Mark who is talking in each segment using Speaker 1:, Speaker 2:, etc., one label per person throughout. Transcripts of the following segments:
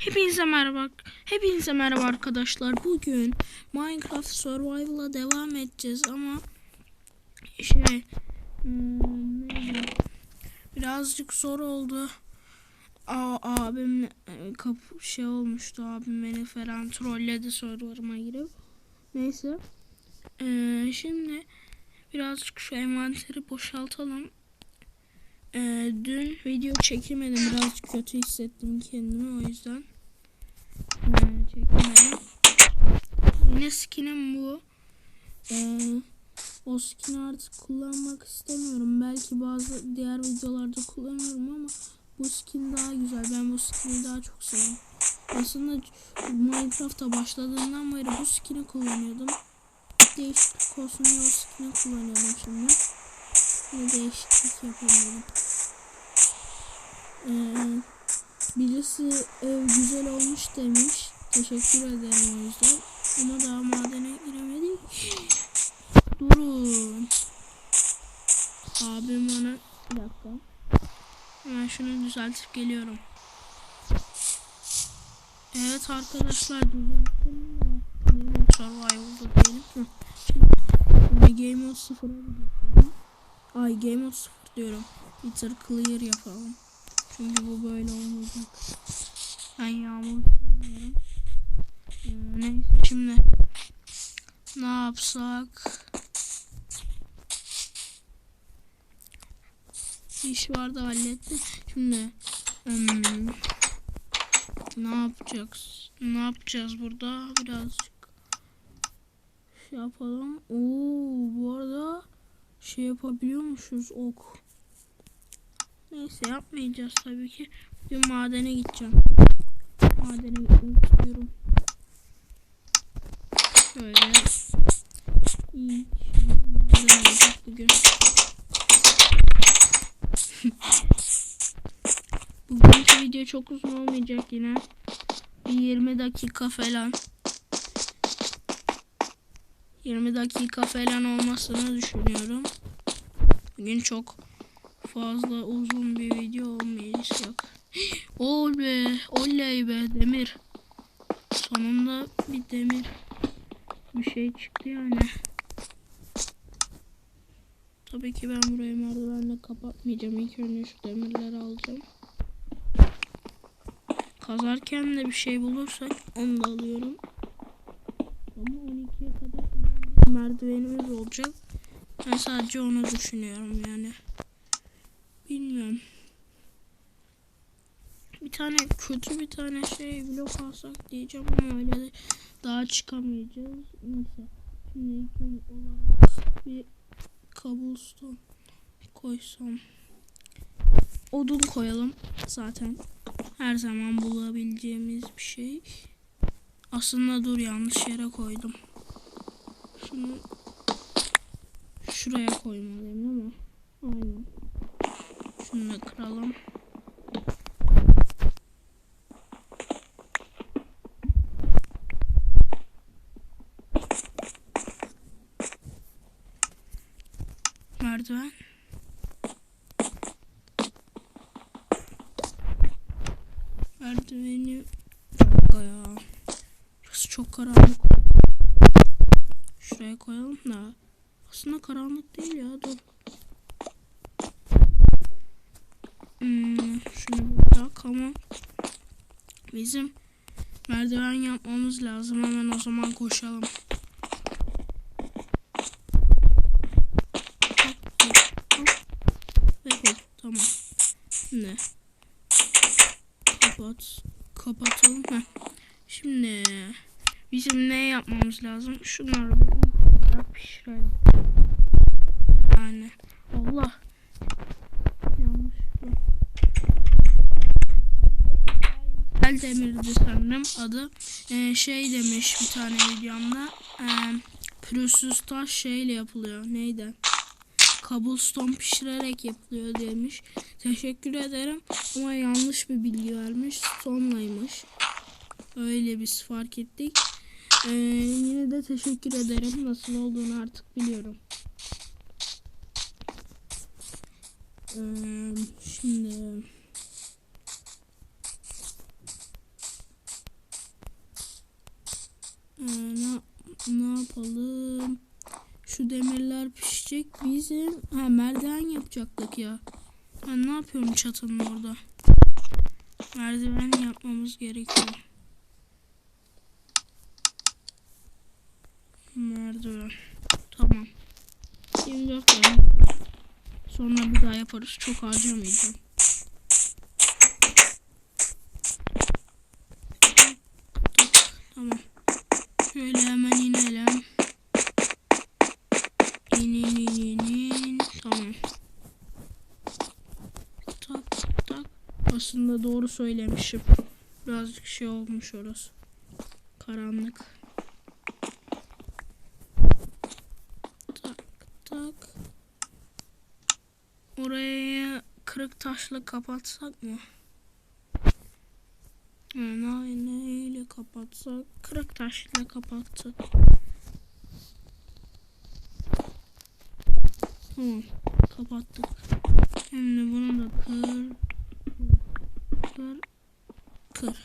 Speaker 1: Hepinize merhaba. Hepinize merhaba arkadaşlar. Bugün Minecraft Survival'a devam edeceğiz ama şey hmm, birazcık zor oldu. Aa, abim e, kapı şey olmuştu. Abim beni falan trolledi serverıma girip. Neyse. Ee, şimdi birazcık şu envanteri boşaltalım. Ee, dün video çekemedim. Birazcık kötü hissettim kendimi o yüzden. Ee, çekemedim. Yine skinim bu. Ee, o skini artık kullanmak istemiyorum. Belki bazı diğer videolarda kullanıyorum ama bu skin daha güzel. Ben bu skini daha çok seviyorum. Aslında Minecraft'a başladığımdan beri bu skini kullanıyordum. Değişiklik olsun diye o skini kullanıyorum şimdi. Bir değişiklik yapalım. Ee, birisi ev güzel olmuş demiş. Teşekkür ederim o yüzden. Ama daha madene giremedik. Durun. Abim bana bir dakika. Hemen şunu düzeltip geliyorum. Evet arkadaşlar düzelttim de. Yine survival'da değilim. Şimdi Game Mode 0'a gidiyorum. Ay Game Mode 0 diyorum. Bitter Clear yapalım. Çünkü bu böyle olmayacak. Ben yağmur sevmiyorum. Neyse şimdi ne yapsak? İş vardı halletti. Şimdi hmm, ne yapacağız? Ne yapacağız burada? Birazcık şey yapalım. Oo bu arada şey yapabiliyormuşuz ok. Neyse yapmayacağız tabii ki. Bir madene gideceğim. Madene gitmek istiyorum. İyi. Maden olacak bugün. Bugünkü video çok uzun olmayacak yine. Bir 20 dakika falan. 20 dakika falan olmasını düşünüyorum. Bugün çok fazla uzun bir video olmayacak. Oley, oley be demir. Sonunda bir demir bir şey çıktı yani. Tabii ki ben burayı merdivenle kapatmayacağım. İlk önce şu demirleri alacağım. Kazarken de bir şey bulursak onu da alıyorum. Ama 12'ye kadar merdivenimiz olacak. Ben sadece onu düşünüyorum yani. Bilmiyorum. Bir tane kötü bir tane şey blok alsak diyeceğim ama öyle de daha çıkamayacağız. Neyse. Şimdi olarak bir cobblestone koysam. Odun koyalım zaten. Her zaman bulabileceğimiz bir şey. Aslında dur yanlış yere koydum. Şunu şuraya koymalıyım ama aynen. Şunu da kıralım. Merdiven. Merdiveni dakika ya. Burası çok karanlık. Şuraya koyalım da. Aslında karanlık değil ya. Dur. Hmm, şunu bırak ama bizim merdiven yapmamız lazım. Hemen o zaman koşalım. Ve hop tamam. Şimdi kapat kapatalım. Heh. Şimdi bizim ne yapmamız lazım? Şunları olarak pişirelim. Yani Allah yanlışlıkla. El demirdi sanırım adı. Ee, şey demiş bir tane videomda. E, pürüzsüz taş şeyle yapılıyor. Neydi? Cobblestone pişirerek yapılıyor demiş. Teşekkür ederim ama yanlış bir bilgi vermiş. Sonlaymış. Öyle biz fark ettik. Ee, yine de teşekkür ederim. Nasıl olduğunu artık biliyorum. Ee, şimdi Ee, ne, ne yapalım? Şu demirler pişecek. Bizim ha merdiven yapacaktık ya. Ben ne yapıyorum çatının orada? Merdiven yapmamız gerekiyor. Merdiven. Tamam. 24 tane. Sonra bir daha yaparız. Çok harcamayacağım. Tamam. Şöyle hemen inelim. İn in in in in. Tamam. Tak tak. Aslında doğru söylemişim. Birazcık şey olmuş orası. Karanlık. Tak tak. Orayı kırık taşla kapatsak mı? Yani neyle kapatsak? Kırık taşla kapattık. Tamam. Kapattık. Şimdi bunu da. Kır. Kır.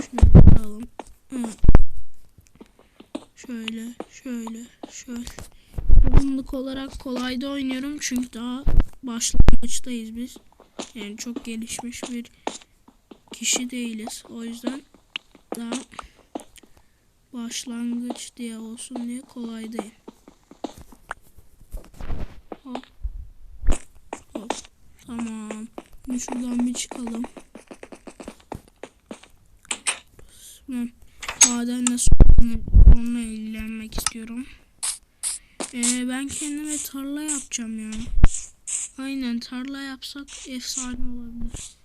Speaker 1: Şunu. Evet. Şöyle, şöyle, şöyle. Yoğunluk olarak kolayda oynuyorum çünkü daha başlangıçtayız biz. Yani çok gelişmiş bir kişi değiliz. O yüzden daha başlangıç diye olsun diye kolaydayım. Şimdi şuradan bir çıkalım. Madenle sonra ilgilenmek istiyorum. Ee, ben kendime tarla yapacağım ya. Aynen tarla yapsak efsane olabilir.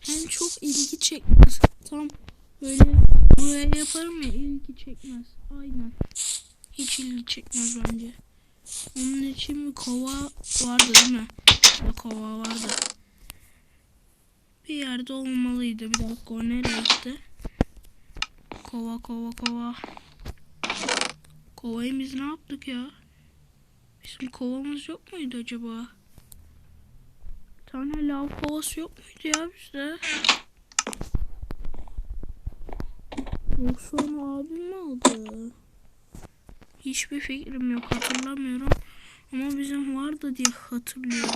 Speaker 1: Hem çok ilgi çekmez. Tam böyle buraya yaparım ya ilgi çekmez. Aynen. Hiç ilgi çekmez bence. Onun için bir kova vardı değil mi? Bir kova vardı. Bir yerde olmalıydı. Bir dakika o nereye gitti? Kova kova kova. Kovayı biz ne yaptık ya? Bizim kovamız yok muydu acaba? Bir tane lav kovası yok muydu ya bizde? Yoksa onu abim mi aldı? Hiçbir fikrim yok hatırlamıyorum. Ama bizim vardı diye hatırlıyorum.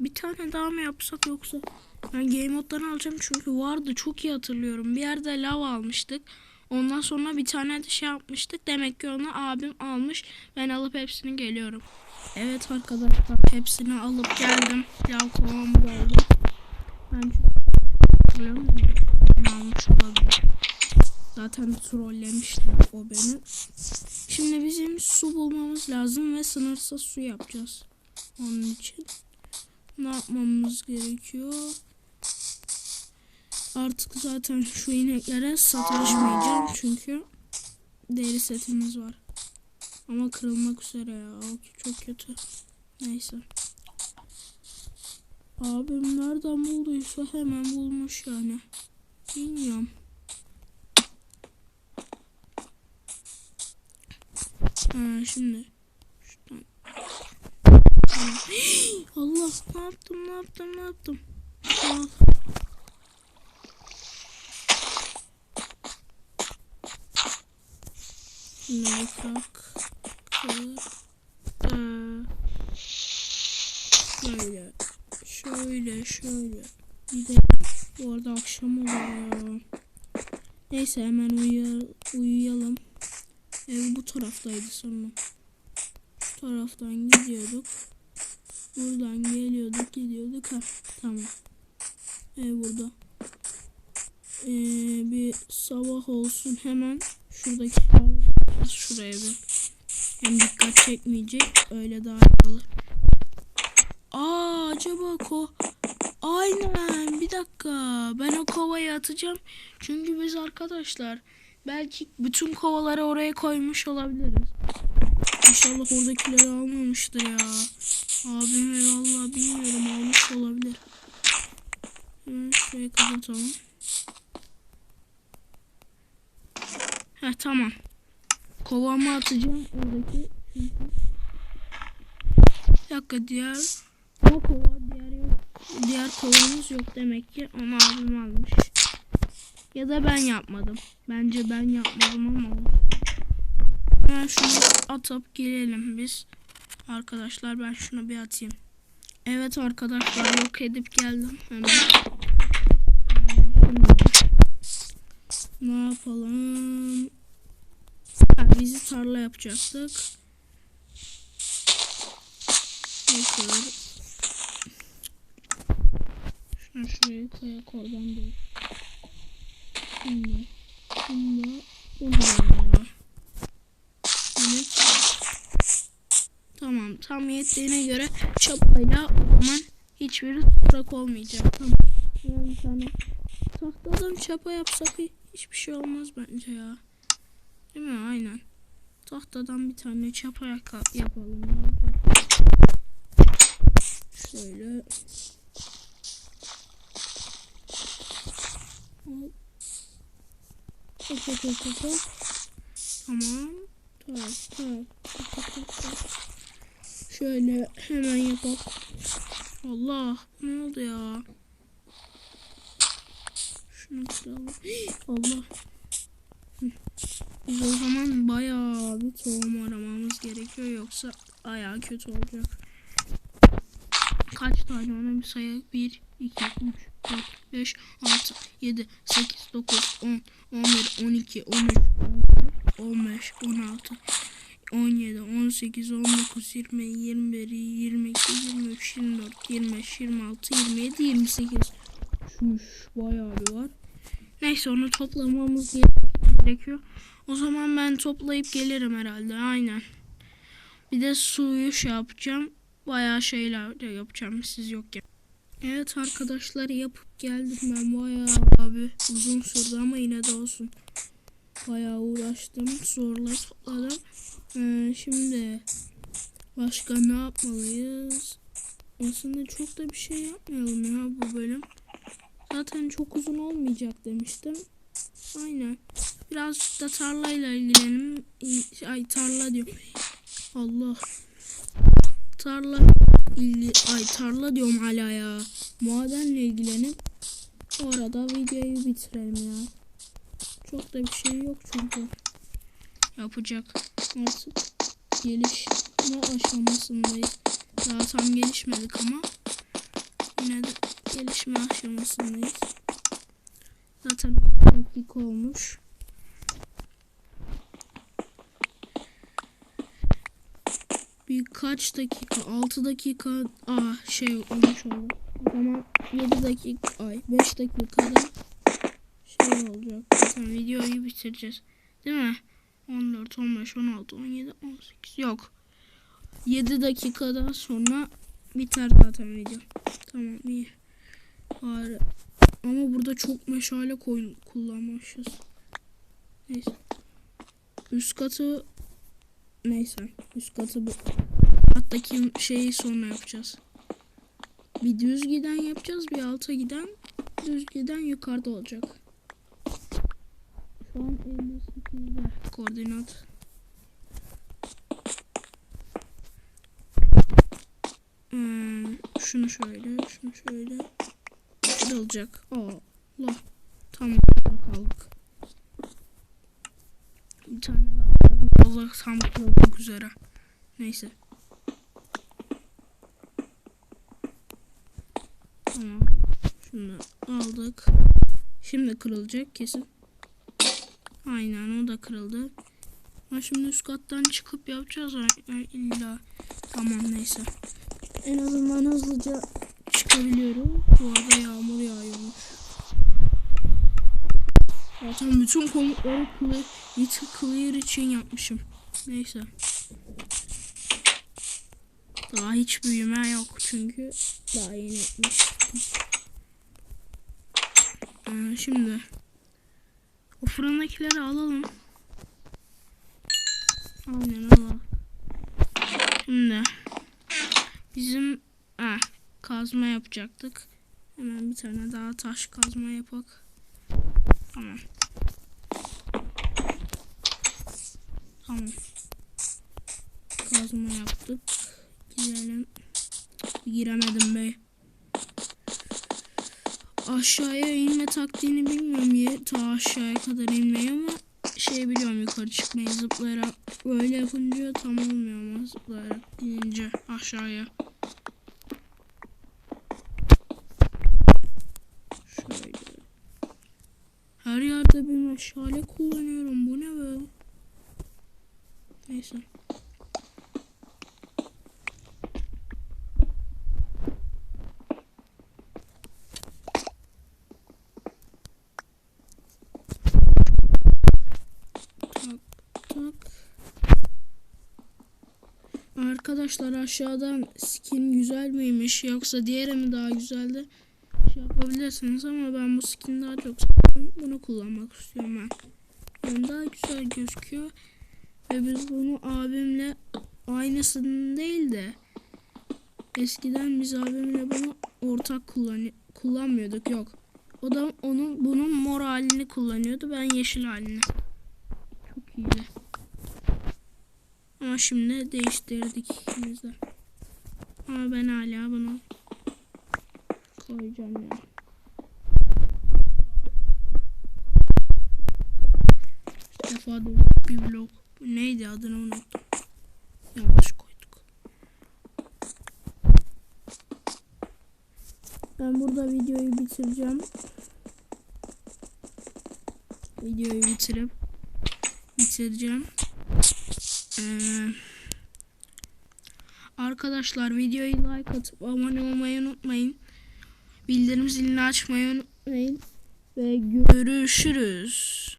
Speaker 1: Bir tane daha mı yapsak yoksa? Ben game moddan alacağım çünkü vardı çok iyi hatırlıyorum. Bir yerde lav almıştık. Ondan sonra bir tane de şey yapmıştık. Demek ki onu abim almış. Ben alıp hepsini geliyorum. Evet arkadaşlar hepsini alıp geldim. Lav kovamı aldım. Ben hatırlıyorum. Almış olabilir. Zaten trollemişti o beni. Şimdi bizim su bulmamız lazım ve sınırsız su yapacağız. Onun için ne yapmamız gerekiyor? Artık zaten şu ineklere sataşmayacağım çünkü deri setimiz var. Ama kırılmak üzere ya. Çok kötü. Neyse. Abim nereden bulduysa hemen bulmuş yani. Bilmiyorum. Ha şimdi. Şuradan. Allah ne yaptım ne yaptım ne yaptım. Al. Şimdi bırak. Kır. Ee, Şöyle. Şöyle şöyle. Gidelim. Bu arada akşam oluyor. Neyse hemen uyuya, uyuyalım. Ev bu taraftaydı sanırım. Şu taraftan gidiyorduk. Buradan geliyorduk gidiyorduk. Ha, tamam. Ev burada. Ee, bir sabah olsun hemen şuradaki şuraya bir. Hem dikkat çekmeyecek. Öyle daha iyi olur. Aa acaba ko Aynen bir dakika ben o kovayı atacağım çünkü biz arkadaşlar belki bütün kovaları oraya koymuş olabiliriz. İnşallah oradakileri almamıştır ya. Abim vallahi bilmiyorum almış olabilir. Hemen şurayı kapatalım. Heh tamam. Kovamı atacağım oradaki. Bir dakika diğer o kova diğer yok. Diğer kovamız yok demek ki onu abim almış. Ya da ben yapmadım. Bence ben yapmadım ama. Hemen şunu atıp gelelim biz. Arkadaşlar ben şunu bir atayım. Evet arkadaşlar yok edip geldim hemen. Ne yapalım? Bizi tarla yapacaktık. Bakın. Şunu şuraya koyak oradan değil. Şimdi. Şimdi. Bunu. Tamam. Tam yettiğine göre çapayla o zaman hiçbiri toprak olmayacak. Tamam. Yani tane tahtadan çapa yapsak hiçbir şey olmaz bence ya. Değil mi? Aynen. Tahtadan bir tane çapa yaka- yapalım. Şöyle. Tamam. Tak, tak. Şöyle hemen yapalım. Allah ne oldu ya? Şunu kıralım. Allah. Hı. Biz o zaman bayağı bir tohum aramamız gerekiyor yoksa bayağı kötü olacak. Kaç tane ona bir sayı? 1, 2, 3, 4, 5, 6, 7, 8, 9, 10, 11, 12, 13, 15, 16, 17, 18, 19, 20, 21, 22, 23, 24, 25, 26, 27, 28. Şuş bayağı bir var. Neyse onu toplamamız gerekiyor. O zaman ben toplayıp gelirim herhalde. Aynen. Bir de suyu şey yapacağım. Bayağı şeyler de yapacağım siz yokken. Evet arkadaşlar yapıp geldim ben bayağı abi uzun sürdü ama yine de olsun. Bayağı uğraştım zorla topladım. Ee, şimdi başka ne yapmalıyız? Aslında çok da bir şey yapmayalım ya bu bölüm. Zaten çok uzun olmayacak demiştim. Aynen. Biraz da tarlayla ilgilenelim. Ay tarla diyorum. Allah. Tarla ilgi ay tarla diyorum hala ya. Madenle ilgilenip orada videoyu bitirelim ya. Çok da bir şey yok çünkü. Yapacak. Artık gelişme aşamasındayız. Daha tam gelişmedik ama yine de gelişme aşamasındayız. Zaten dakika olmuş. Birkaç dakika, 6 dakika aa şey olmuş oldu. O zaman 7 dakika, ay 5 dakikada şey olacak. Zaten videoyu bitireceğiz. Değil mi? 14, 15, 16, 17, 18 yok. 7 dakikada sonra biter zaten video. Tamam iyi. Bari. Ama burada çok meşale koy kullanmışız. Neyse. Üst katı neyse. Üst katı bu. Alttaki şeyi sonra yapacağız. Bir düz giden yapacağız. Bir alta giden. Düz giden yukarıda olacak. Şu an 58'de koordinat. Hmm, şunu şöyle, şunu şöyle. Kırılacak. Allah. Tam kaldık. Bir tane daha. Allah tam kırılmak üzere. Neyse. Tamam. Şunu aldık. Şimdi kırılacak kesin. Aynen o da kırıldı. Ama şimdi üst kattan çıkıp yapacağız illa. Tamam neyse. En azından hızlıca çıkabiliyorum. Bu arada yağmur yağıyormuş. Zaten bütün komutları clear, little clear için yapmışım. Neyse. Daha hiç büyüme yok çünkü daha yeni etmiş. Ee, şimdi o fırındakileri alalım. Aynen alalım. Şimdi bizim kazma yapacaktık. Hemen bir tane daha taş kazma yapak. Tamam. Tamam. Kazma yaptık. Girelim. Giremedim be. aşağıya inme taktiğini bilmiyorum ya ta aşağıya kadar inmeyi ama şey biliyorum yukarı çıkmayı zıplayarak böyle yapınca tam olmuyor ama zıplayarak inince aşağıya. Şöyle. Yerde bir meşale kullanıyorum. Bu ne böyle? Neyse. Arkadaşlar aşağıdan skin güzel miymiş yoksa diğeri mi daha güzeldi? Yapabilirsiniz ama ben bu skin daha çok seviyorum. Bunu kullanmak istiyorum ben. Yani daha güzel gözüküyor. Ve biz bunu abimle aynısını değil de eskiden biz abimle bunu ortak kullan kullanmıyorduk yok. O da onun bunun mor halini kullanıyordu. Ben yeşil halini. Çok iyiydi. Ama şimdi değiştirdik ikimiz de. Ama ben hala bunu koyacağım ya. Da bir blok. Neydi adını unuttum. Yanlış koyduk. Ben burada videoyu bitireceğim. Videoyu bitirip bitireceğim. Ee, arkadaşlar videoyu like atıp abone olmayı unutmayın. Bildirim zilini açmayı unutmayın. Ve görüşürüz.